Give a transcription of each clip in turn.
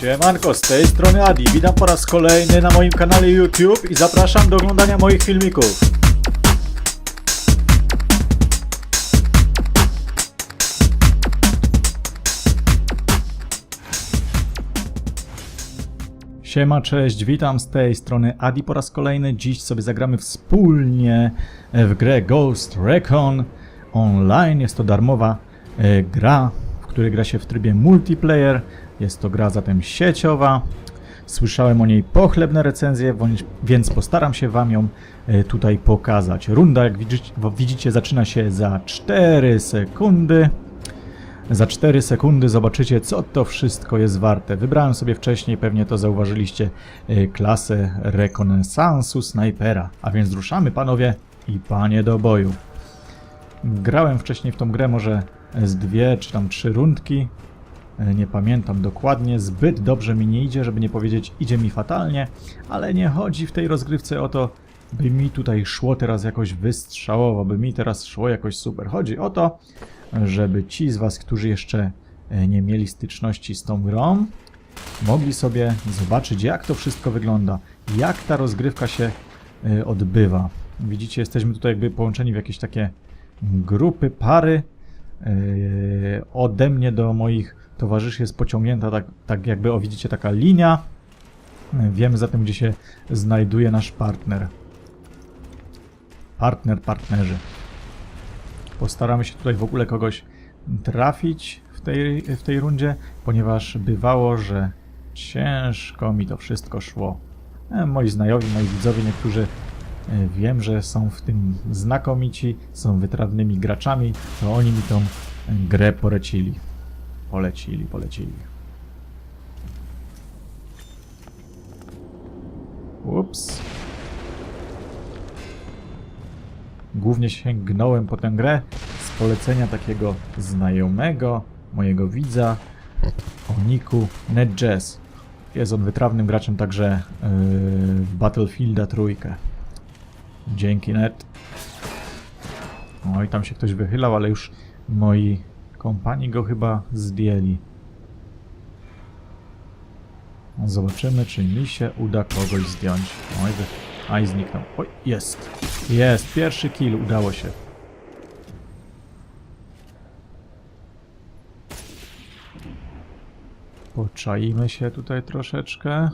Siemanko, z tej strony Adi. Witam po raz kolejny na moim kanale YouTube i zapraszam do oglądania moich filmików. Siema, cześć, witam z tej strony Adi po raz kolejny. Dziś sobie zagramy wspólnie w grę Ghost Recon Online. Jest to darmowa e, gra, w której gra się w trybie multiplayer. Jest to gra zatem sieciowa. Słyszałem o niej pochlebne recenzje, więc postaram się Wam ją e, tutaj pokazać. Runda, jak widzicie, zaczyna się za 4 sekundy. Za 4 sekundy zobaczycie, co to wszystko jest warte. Wybrałem sobie wcześniej, pewnie to zauważyliście, y, klasę rekonesansu snajpera. A więc ruszamy, panowie i panie, do boju. Grałem wcześniej w tą grę może z dwie czy tam trzy rundki. Y, Nie pamiętam dokładnie, zbyt dobrze mi nie idzie, żeby nie powiedzieć idzie mi fatalnie, ale nie chodzi w tej rozgrywce o to, by mi tutaj szło teraz jakoś wystrzałowo, by mi teraz szło jakoś super. Chodzi o to, żeby ci z Was, którzy jeszcze e, nie mieli styczności z tą grą, mogli sobie zobaczyć, jak to wszystko wygląda, jak ta rozgrywka się e, odbywa. Widzicie, jesteśmy tutaj jakby połączeni w jakieś takie grupy, pary. E, Ode mnie do moich towarzyszy jest pociągnięta tak, tak jakby, o widzicie, taka linia. E, Wiemy zatem, gdzie się znajduje nasz partner. Partner, partnerzy. Postaramy się tutaj w ogóle kogoś trafić w tej, w tej rundzie, ponieważ bywało, że ciężko mi to wszystko szło. E, moi znajomi, moi widzowie, niektórzy wiem, że są w tym znakomici, są wytrawnymi graczami, to oni mi tą grę polecili. Polecili, polecili. Ups. Głównie sięgnąłem po tę grę z polecenia takiego znajomego, mojego widza o niku. Jest on wytrawnym graczem także yy, w Battlefielda trójkę. Dzięki Net. Oj, tam się ktoś wychylał, ale już moi kompani go chyba zdjęli. Zobaczymy, czy mi się uda kogoś zdjąć. Oj, wy... Aj, zniknął. Oj, jest. Jest, pierwszy kill, udało się. Poczaimy się tutaj troszeczkę.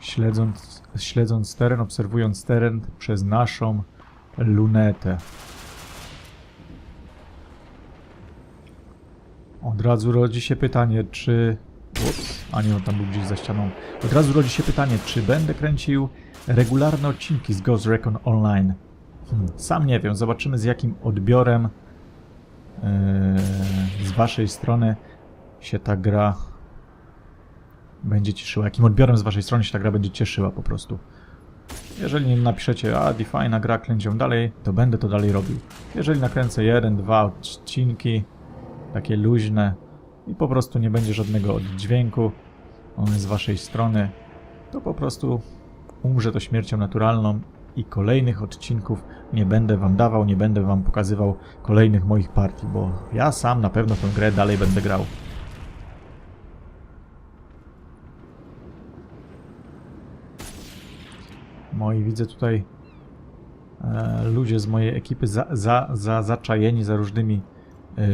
Śledząc, śledząc teren, obserwując teren przez naszą lunetę. Od razu rodzi się pytanie, czy... Ups, a nie, on tam był gdzieś za ścianą. Od razu rodzi się pytanie, czy będę kręcił regularne odcinki z Ghost Recon Online. Hmm, sam nie wiem, zobaczymy z jakim odbiorem yy, z waszej strony się ta gra będzie cieszyła. Jakim odbiorem z waszej strony się ta gra będzie cieszyła po prostu. Jeżeli napiszecie, a fajna gra, klęć ją dalej, to będę to dalej robił. Jeżeli nakręcę jeden, dwa odcinki, takie luźne i po prostu nie będzie żadnego oddźwięku z waszej strony, to po prostu umrze to śmiercią naturalną i kolejnych odcinków nie będę wam dawał, nie będę wam pokazywał kolejnych moich partii, bo ja sam na pewno tę grę dalej będę grał. Moi widzę tutaj e, ludzie z mojej ekipy za, za, za, zaczajeni za różnymi e,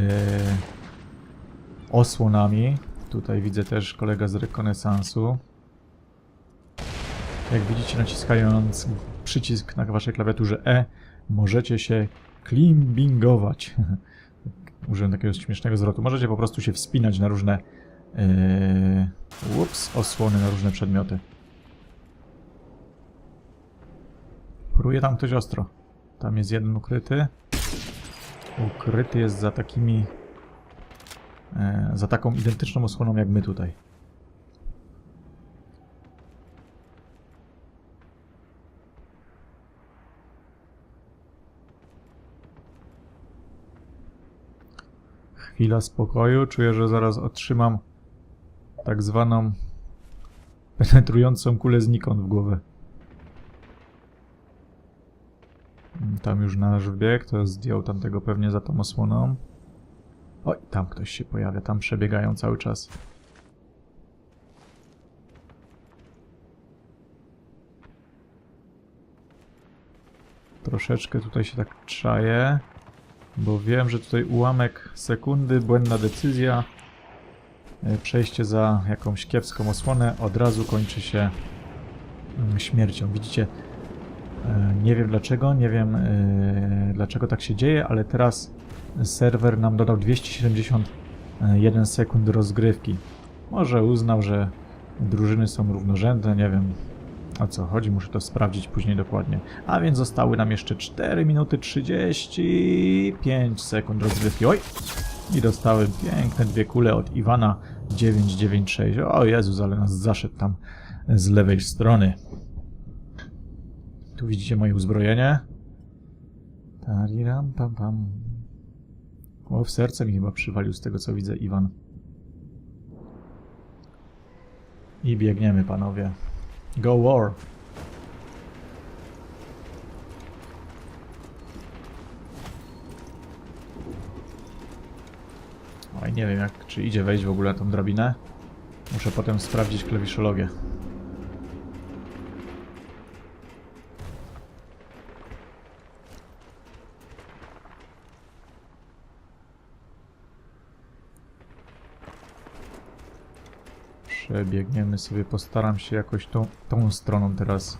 osłonami. Tutaj widzę też kolega z rekonesansu. Jak widzicie, naciskając przycisk na waszej klawiaturze E, możecie się klimbingować. Użyłem takiego śmiesznego zwrotu. Możecie po prostu się wspinać na różne yy, ups, osłony, na różne przedmioty. Pruje tam ktoś ostro. Tam jest jeden ukryty. Ukryty jest za takimi... E, za taką identyczną osłoną jak my tutaj. Chwila spokoju. Czuję, że zaraz otrzymam tak zwaną penetrującą kulę znikąd w głowę. Tam już nasz wbieg, to zdjął tamtego pewnie za tą osłoną. Oj, tam ktoś się pojawia, tam przebiegają cały czas. Troszeczkę tutaj się tak czaję, bo wiem, że tutaj ułamek sekundy, błędna decyzja, e, przejście za jakąś kiepską osłonę od razu kończy się mm, śmiercią. Widzicie, nie wiem dlaczego, nie wiem e, dlaczego tak się dzieje, ale teraz serwer nam dodał 271 sekund rozgrywki. Może uznał, że drużyny są równorzędne, nie wiem o co chodzi, muszę to sprawdzić później dokładnie. A więc zostały nam jeszcze 4 minuty 35 sekund rozgrywki. Oj! I dostałem piękne dwie kule od Iwana 996. O Jezus, ale nas zaszedł tam z lewej strony. Tu widzicie moje uzbrojenie. Tariram pam pam. O, w serce mi chyba przywalił z tego co widzę Iwan. I biegniemy panowie. Go war. Oj, nie wiem jak, czy idzie wejść w ogóle tą drabinę. Muszę potem sprawdzić klawiszologię. Przebiegniemy sobie, postaram się jakoś tą, tą stroną teraz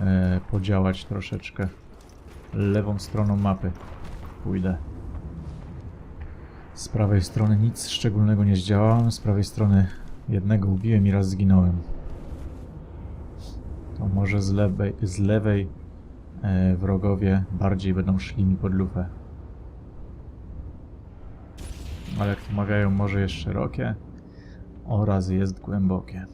e, podziałać troszeczkę. Lewą stroną mapy pójdę. Z prawej strony nic szczególnego nie zdziałałem, z prawej strony jednego ubiłem i raz zginąłem. To może z lewej, z lewej e, wrogowie bardziej będą szli mi pod lufę. Ale jak to mawiają, morze jest szerokie oraz jest głębokie.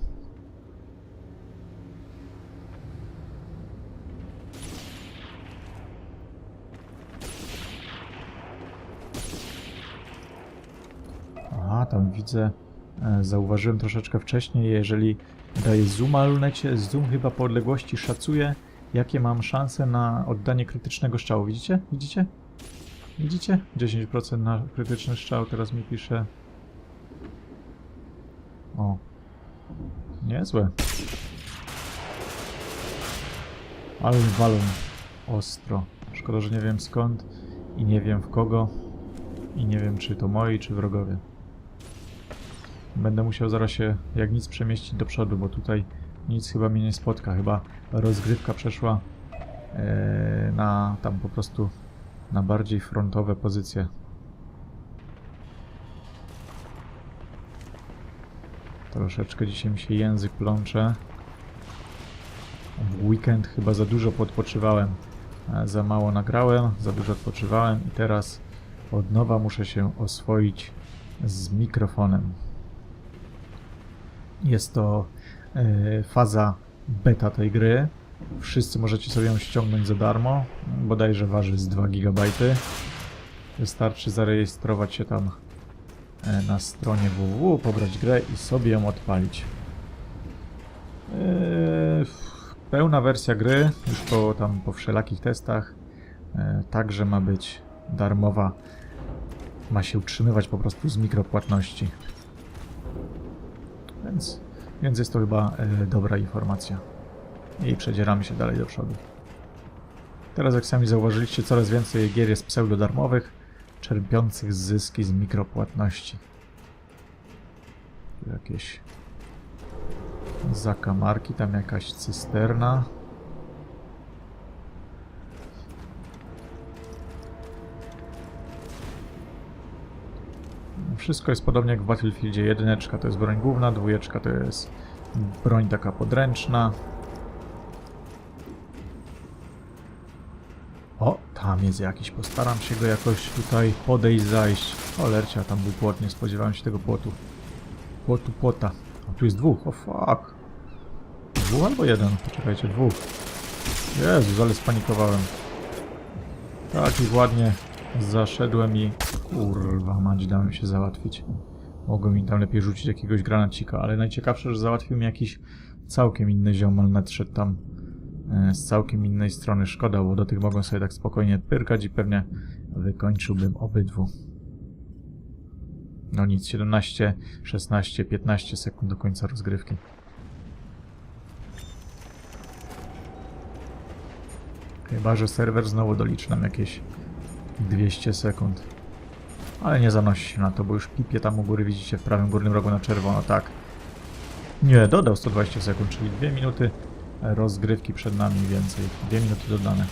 Aha, tam widzę, e, zauważyłem troszeczkę wcześniej, jeżeli daję zooma lunecie, zoom chyba po odległości szacuje, jakie mam szanse na oddanie krytycznego strzału. Widzicie? Widzicie? Widzicie? 10% na krytyczny strzał, teraz mi pisze o. Niezłe. Ale walą ostro. Szkoda, że nie wiem skąd i nie wiem w kogo i nie wiem czy to moi, czy wrogowie. Będę musiał zaraz się jak nic przemieścić do przodu, bo tutaj nic chyba mnie nie spotka. Chyba rozgrywka przeszła e, na tam po prostu na bardziej frontowe pozycje. Troszeczkę dzisiaj mi się język plącze. W weekend chyba za dużo podpoczywałem. E, Za mało nagrałem, za dużo odpoczywałem i teraz od nowa muszę się oswoić z mikrofonem. Jest to e, faza beta tej gry. Wszyscy możecie sobie ją ściągnąć za darmo. Bodajże waży z 2 GB. Wystarczy zarejestrować się tam na stronie www, pobrać grę i sobie ją odpalić. Eee, pełna wersja gry, już po, tam, po wszelakich testach, e, także ma być darmowa. Ma się utrzymywać po prostu z mikropłatności. Więc, więc jest to chyba e, dobra informacja. I przedzieramy się dalej do przodu. Teraz jak sami zauważyliście, coraz więcej gier jest pseudo-darmowych, czerpiących zyski z mikropłatności. Tu jakieś zakamarki, tam jakaś cysterna. Wszystko jest podobnie jak w Battlefieldzie. Jedyneczka to jest broń główna, dwójeczka to jest broń taka podręczna. Tam jest jakiś. Postaram się go jakoś tutaj podejść, zajść. O, lercia, tam był płot. Nie spodziewałem się tego płotu. Płotu, płota. O, tu jest dwóch. O, fuck. Dwóch albo jeden? Poczekajcie, dwóch. Jezus, ale spanikowałem. Tak ich ładnie zaszedłem i... Kurwa, mać, dałem się załatwić. Mogłem mi tam lepiej rzucić jakiegoś granacika, ale najciekawsze, że załatwił mi jakiś całkiem inny ziomal, nadszedł tam z całkiem innej strony. Szkoda, bo do tych mogłem sobie tak spokojnie pyrkać i pewnie wykończyłbym obydwu. No nic, 17, 16, 15 sekund do końca rozgrywki. Chyba, że serwer znowu doliczy nam jakieś 200 sekund. Ale nie zanosi się na to, bo już pipie tam u góry widzicie w prawym górnym rogu na czerwono, tak. Nie, dodał 120 sekund, czyli 2 minuty rozgrywki przed nami więcej. 2 minuty dodane.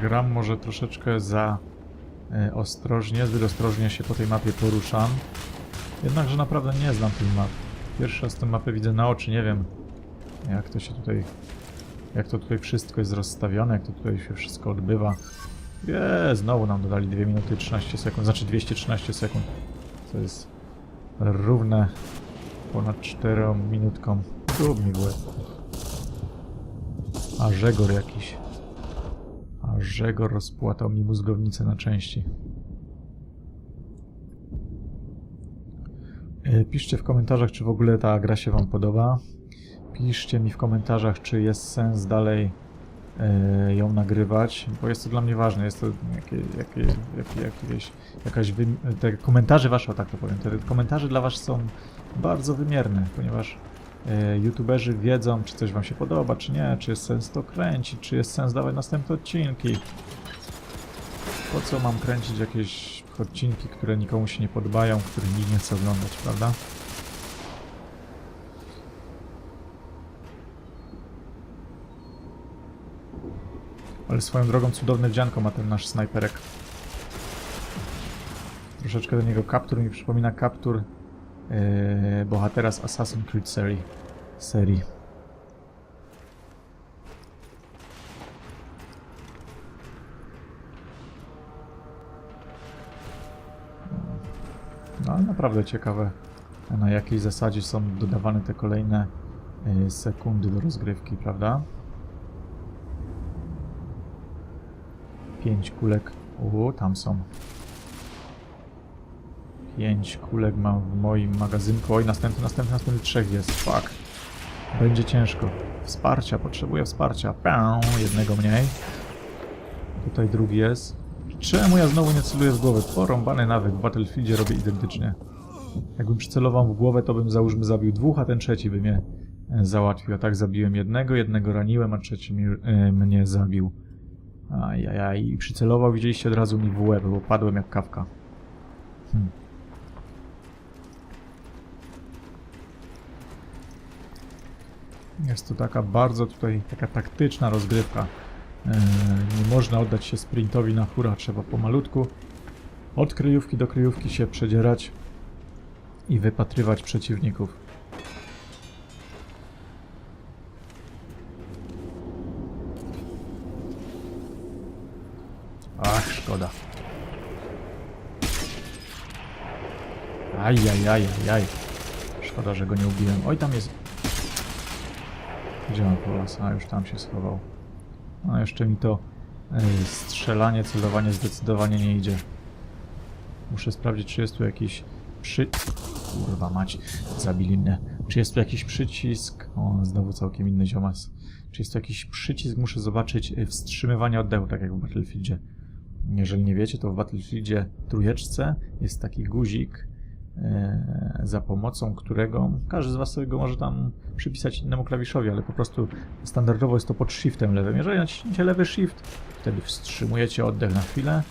Gram może troszeczkę za e, ostrożnie, zbyt ostrożnie się po tej mapie poruszam. Jednakże naprawdę nie znam tej map. Pierwszy raz tę mapę widzę na oczy, nie wiem jak to się tutaj, jak to tutaj wszystko jest rozstawione, jak to tutaj się wszystko odbywa. Je, znowu nam dodali 2 minuty 13 sekund, znaczy 213 sekund, co jest równe ponad 4 minutkom. Dub mi. A żegor jakiś. A żegor rozpłatał mi mózgownicę na części. E, Piszcie w komentarzach, czy w ogóle ta gra się Wam podoba. Piszcie mi w komentarzach, czy jest sens dalej e, ją nagrywać, bo jest to dla mnie ważne. Jest to jakie, jakie, jakie, jakieś, jakaś te komentarze Wasze, o tak to powiem, te komentarze dla Was są bardzo wymierne, ponieważ e, youtuberzy wiedzą, czy coś Wam się podoba, czy nie, czy jest sens to kręcić, czy jest sens dawać następne odcinki. Po co mam kręcić jakieś odcinki, które nikomu się nie podobają, których nikt nie chce oglądać, prawda? Ale swoją drogą cudowne wdzianko ma ten nasz snajperek. Troszeczkę do niego kaptur mi przypomina kaptur yy, bohatera z Assassin's Creed serii. serii. No ale naprawdę ciekawe na jakiej zasadzie są dodawane te kolejne yy, sekundy do rozgrywki, prawda? Pięć kulek. O, tam są. Pięć kulek mam w moim magazynku. Oj, następny, następny, następny trzech jest. Fuck. Będzie ciężko. Wsparcia, potrzebuję wsparcia. Pę, jednego mniej. Tutaj drugi jest. Czemu ja znowu nie celuję w głowę? Porąbany nawyk. W Battlefieldzie robię identycznie. Jakbym przycelował w głowę, to bym załóżmy zabił dwóch, a ten trzeci by mnie e, załatwił. A tak zabiłem jednego, jednego raniłem, a trzeci e, mnie zabił. Ajajaj, i przycelował, widzieliście od razu mi w łeb, bo padłem jak kawka. Hmm. Jest to taka bardzo tutaj, taka taktyczna rozgrywka. Eee, nie można oddać się sprintowi na hura, trzeba pomalutku od kryjówki do kryjówki się przedzierać i wypatrywać przeciwników. Szkoda. Ajajajajaj. Szkoda, że go nie ubiłem. Oj, tam jest... Gdzie on polas? A, już tam się schował. A, jeszcze mi to y, strzelanie, celowanie zdecydowanie nie idzie. Muszę sprawdzić, czy jest tu jakiś przy... Kurwa mać, zabili mnie. Czy jest tu jakiś przycisk? O, znowu całkiem inny ziomas. Czy jest tu jakiś przycisk? Muszę zobaczyć y, wstrzymywanie oddechu, tak jak w Battlefieldzie. Jeżeli nie wiecie, to w Battlefieldzie trójeczce jest taki guzik, e, za pomocą którego każdy z Was sobie go może tam przypisać innemu klawiszowi, ale po prostu standardowo jest to pod shiftem lewym. Jeżeli naciśniecie lewy shift, wtedy wstrzymujecie oddech na chwilę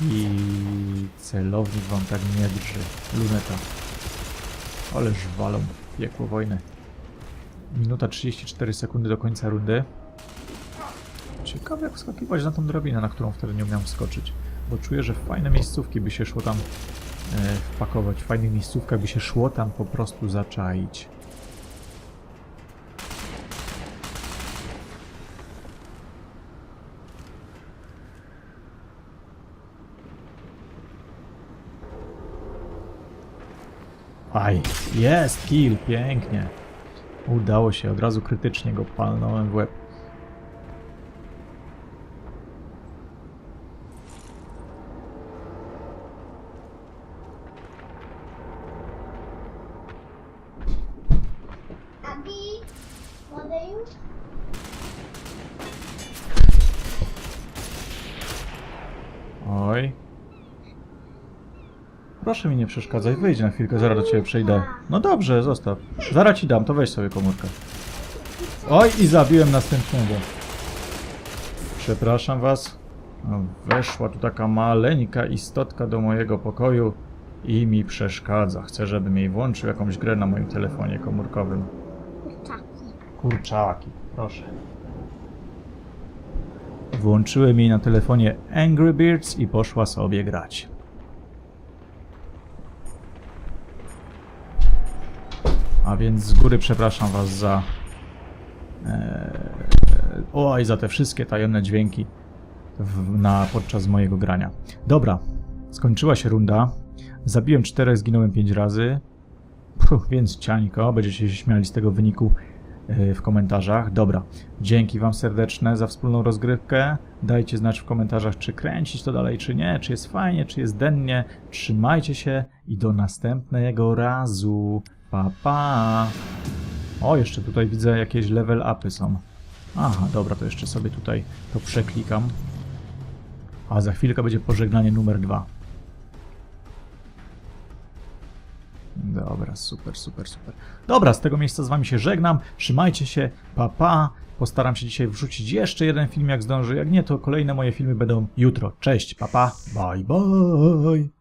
i celownik Wam tak nie drży. Luneta. Ależ walą piekło wojny. Minuta 34 sekundy do końca rundy. Ciekawe jak wskakiwać na tą drabinę, na którą wtedy nie umiałem wskoczyć. Bo czuję, że fajne miejscówki by się szło tam e, wpakować. W fajnych miejscówkach by się szło tam po prostu zaczaić. Aj, jest kill, pięknie. Udało się, od razu krytycznie go palnąłem w łeb. Oj. Proszę mi nie przeszkadzaj, wyjdź na chwilkę, zaraz do ciebie przejdę. No dobrze, zostaw. Zaraz ci dam, to weź sobie komórkę. Oj, i zabiłem następnego. Przepraszam was. No, Weszła tu taka maleńka istotka do mojego pokoju i mi przeszkadza. Chcę, żebym jej włączył jakąś grę na moim telefonie komórkowym. Kurczaki. Kurczaki, proszę. Włączyłem jej na telefonie Angry Birds i poszła sobie grać. A więc z góry przepraszam Was za. E, oj, za te wszystkie tajemne dźwięki w, na, podczas mojego grania. Dobra, skończyła się runda. Zabiłem czterech, zginąłem pięć razy. Puh, więc ciańko, będziecie się śmiali z tego wyniku w komentarzach. Dobra, dzięki Wam serdeczne za wspólną rozgrywkę. Dajcie znać w komentarzach, czy kręcić to dalej, czy nie, czy jest fajnie, czy jest dennie. Trzymajcie się i do następnego razu. Pa, pa. O, jeszcze tutaj widzę jakieś level upy są. Aha, dobra, to jeszcze sobie tutaj to przeklikam. A za chwilkę będzie pożegnanie numer dwa. Dobra, super, super, super. Dobra, z tego miejsca z wami się żegnam. Trzymajcie się, pa pa. Postaram się dzisiaj wrzucić jeszcze jeden film, jak zdążę. Jak nie, to kolejne moje filmy będą jutro. Cześć, pa pa. Bye, bye.